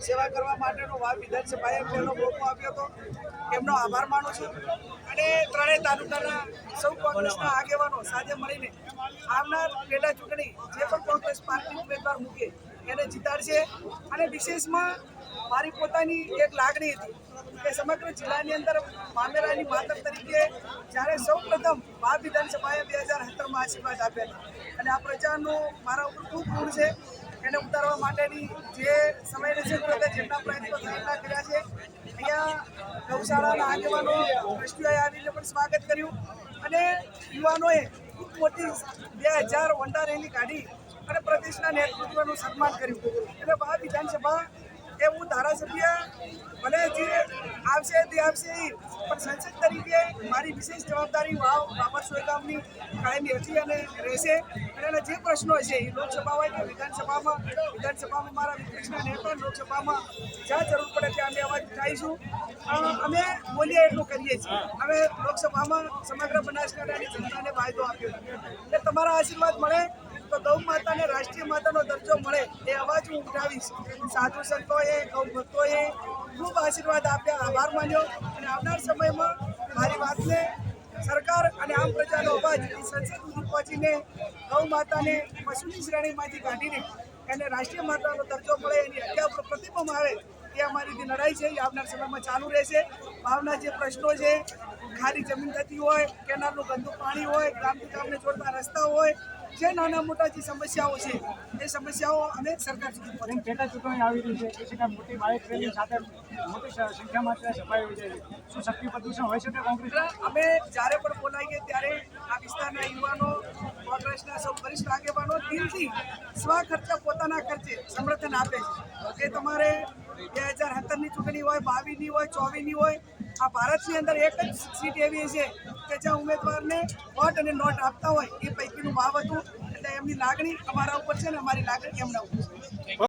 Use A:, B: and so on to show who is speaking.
A: સેવા કરવા માટેનો વાવ વિધાનસભાએ પહેલો મોકો આપ્યો હતો. એમનો આભાર માનું છું. અને ત્રણેય તાલુકાના સૌ કોંગ્રેસના આગેવાનો સાથે મળીને આવનાર પેટા ચૂંટણી જે પણ કોંગ્રેસ પાર્ટી ઉમેદવાર મૂકે એને જીતાડશે. અને વિશેષમાં મારી પોતાની એક લાગણી હતી કે સમગ્ર જિલ્લાની અંદર મામેરાની માતર તરીકે જ્યારે સૌ પ્રથમ મહા વિધાનસભાએ બે હજાર સત્તરમાં આશીર્વાદ આપ્યા હતા. અને આ પ્રજાનું મારા ઉપર ખૂબ ગુણ છે. એને ઉતારવા માટેની જે રહેશે વખતે જેમના પ્રયત્નો કર્યા છે, અહીંયા ગૌશાળાના આગેવાનો આવીને પણ સ્વાગત કર્યું અને યુવાનોએ બે હજાર વંડા રેલી કાઢી અને પ્રદેશના નેતૃત્વનું સન્માન કર્યું. એટલે મહા વિધાનસભા એ હું ધારાસભ્ય ભલે જે આવશે તે આવશે. પણ સંસદ તરીકે મારી વિશેષ જવાબદારી વાવ, બાબર સોયગામની કાયમી હતી અને રહેશે. અને જે પ્રશ્નો છે એ લોકસભા હોય કે વિધાનસભામાં વિધાનસભામાં મારા વિપક્ષના નેતા લોકસભામાં જ્યાં જરૂર પડે ત્યાં અમે અવાજ ઉઠાવીશું. અમે બોલીએ એટલું કરીએ છીએ. અમે લોકસભામાં સમગ્ર બનાસકાંઠાની જનતાને ફાયદો આપ્યો. એટલે તમારા આશીર્વાદ મળે. તો ગૌ માતાને રાષ્ટ્રીય માતાનો દરજ્જો મળે એ અવાજ હું ઉઠાવીશ. સાધુ સંતોએ, ગૌ ભક્તોએ ખૂબ આશીર્વાદ આપ્યા. આભાર માન્યો. અને આવનાર સમયમાં મારી વાતને સરકાર અને આમ પ્રજાનો અવાજ સંસદ પહોંચીને ગૌ માતાને પશુની શ્રેણીમાંથી કાઢીને એને રાષ્ટ્રીય માતાનો દરજ્જો મળે એની હત્યા ઉપર પ્રતિબંધ આવે, એ અમારી જે લડાઈ છે. એ આવનાર સમયમાં ચાલુ રહેશે. ભાવના જે પ્રશ્નો છે ખાલી જમીન થતી હોય કેનાલનું ગંદુ પાણી હોય ગામથી ગામને જોડતા રસ્તા હોય જે નાના મોટા જે સમસ્યાઓ છે એ સમસ્યાઓ અમે સરકાર સુધી.
B: જેમ પેટા ચૂંટણી આવી રહી છે? કે મોટી બાઇક રેલી સાથે મોટી સંખ્યામાં ત્યાં સભા યોજાઈ છે શું શક્તિ પ્રદૂષણ હોય શકે કોંગ્રેસ
A: અમે જ્યારે પણ બોલાવીએ ત્યારે આ વિસ્તારના યુવાનો કોંગ્રેસના સૌ વરિષ્ઠ આગેવાનો દિલથી સ્વ ખર્ચા પોતાના ખર્ચે સમર્થન આપે છે. કે તમારે બે હજાર સત્તરની ચૂંટણી હોય બાવીસની હોય ચોવીસની હોય આ ભારતની અંદર એક જ સીટ એવી છે કે જ્યાં ઉમેદવારને વોટ અને નોટ આપતા હોય એ પૈકીનું ભાવ હતું. એટલે એમની લાગણી અમારા ઉપર છે ને અમારી લાગણી એમના ઉપર છે.